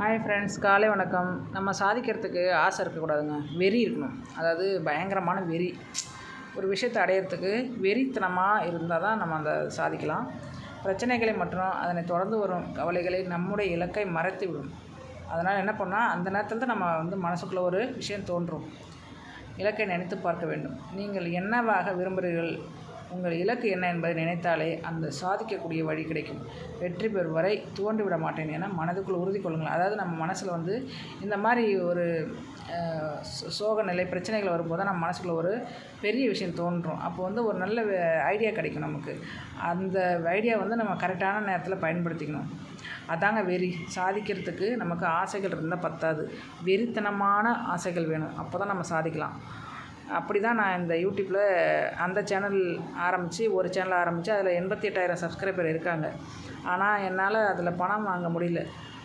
Hi friends காலை வணக்கம். நம்ம சாதிக்கிறதுக்கு ஆசை இருக்கக்கூடாதுங்க. வெறி இருக்கணும். அதாவது பயங்கரமான வெறி. ஒரு விஷயத்தை அடையிறதுக்கு வெறித்தனமாக இருந்தால் தான் நம்ம அந்த சாதிக்கலாம். பிரச்சனைகளை மற்றும் அதனை தொடர்ந்து வரும் கவலைகளை நம்முடைய இலக்கை மறைத்து விடும். அதனால் என்ன பண்ணால் அந்த நேரத்தில் தான் நம்ம வந்து மனசுக்குள்ளே ஒரு விஷயம் தோன்றும். இலக்கை நினைத்து பார்க்க வேண்டும். நீங்கள் என்னவாக விரும்புகிறீர்கள்? உங்கள் இலக்கு என்ன என்பதை நினைத்தாலே அந்த சாதிக்கக்கூடிய வழி கிடைக்கும். வெற்றி பெறும் வரை துவண்டு விட மாட்டேன் என மனதுக்குள் உறுதி கொள்ளுங்கள். அதாவது நம்ம மனசில் வந்து இந்த மாதிரி ஒரு சோக நிலை பிரச்சனைகள் வரும்போது தான் நம்ம மனசுக்குள்ள ஒரு பெரிய விஷயம் தோன்றும். அப்போ வந்து ஒரு நல்ல ஐடியா கிடைக்கும் நமக்கு. அந்த ஐடியா வந்து நம்ம கரெக்டான நேரத்தில் பயன்படுத்திக்கணும். அதாங்க வெறி. சாதிக்கிறதுக்கு நமக்கு ஆசைகள் இருந்தால் பத்தாது. வெறித்தனமான ஆசைகள் வேணும். அப்போ தான் நம்ம சாதிக்கலாம். அப்படி தான் நான் இந்த யூடியூப்பில் அந்த சேனல் ஆரம்பித்து ஒரு சேனல் ஆரம்பித்து அதில் எண்பத்தி எட்டாயிரம் சப்ஸ்கிரைபர் இருக்காங்க. ஆனால் என்னால் அதில் பணம் வாங்க முடியல.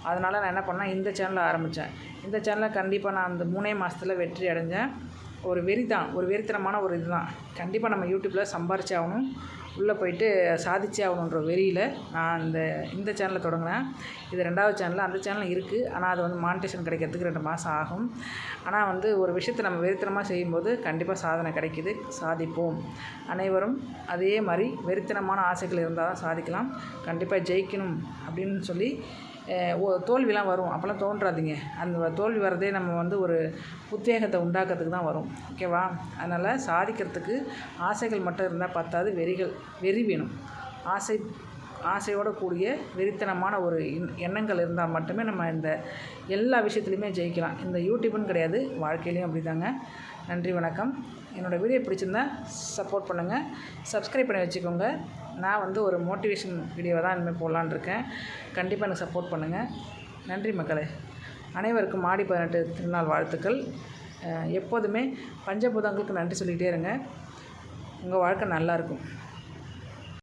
அதனால் நான் என்ன பண்ணேன் இந்த சேனலை ஆரம்பித்தேன் இந்த சேனலில் கண்டிப்பாக நான் அந்த மூணே மாதத்தில் வெற்றி அடைஞ்சேன். ஒரு வெறி தான் ஒரு வெறித்தனமான ஒரு இதுதான். கண்டிப்பாக நம்ம யூடியூப்பில் சம்பாரிச்சே ஆகணும். உள்ளே போயிட்டு சாதிச்சே ஆகணுன்ற வெறியில் நான் இந்த இந்த சேனலை தொடங்கினேன் இது ரெண்டாவது சேனல் அந்த சேனல் இருக்குது ஆனால் அது வந்து மானிட்டேஷன் கிடைக்கிறதுக்கு ரெண்டு மாதம் ஆகும். ஆனால் வந்து ஒரு விஷயத்தை நம்ம வெறித்தனமாக செய்யும்போது கண்டிப்பாக சாதனை கிடைக்குது. சாதிப்போம். அனைவரும் அதே மாதிரி வெறித்தனமான ஆசைகள் இருந்தால் தான் சாதிக்கலாம். கண்டிப்பாக ஜெயிக்கணும் அப்படின்னு சொல்லி தோல்விலாம் வரும். அப்போல்லாம் தோன்றாதீங்க. அந்த தோல்வி வரதே நம்ம வந்து ஒரு உத்வேகத்தை உண்டாக்குறதுக்கு தான் வரும். ஓகேவா அதனால் சாதிக்கிறதுக்கு ஆசைகள் மட்டும் இருந்தால் பத்தாது வெறிகள் வெறி வேணும். ஆசை ஆசையோடு கூடிய வெறித்தனமான ஒரு எண்ணங்கள் இருந்தால் மட்டுமே நம்ம இந்த எல்லா விஷயத்துலையுமே ஜெயிக்கலாம். இந்த யூடியூப்னு கிடையாது வாழ்க்கையிலையும் அப்படி தாங்க நன்றி வணக்கம். என்னோடய வீடியோ பிடிச்சிருந்தா சப்போர்ட் பண்ணுங்கள் சப்ஸ்கிரைப் பண்ணி வச்சுக்கோங்க. நான் வந்து ஒரு மோட்டிவேஷன் வீடியோவை தான் இனிமேல் போடலான் இருக்கேன். கண்டிப்பாக எனக்கு சப்போர்ட் பண்ணுங்கள் நன்றி மக்களே. அனைவருக்கும் ஆடி பதினெட்டு திருநாள் வாழ்த்துக்கள். எப்போதுமே பஞ்சபூதங்களுக்கு நன்றி சொல்லிக்கிட்டே இருங்க. உங்கள் வாழ்க்கை நல்லாயிருக்கும்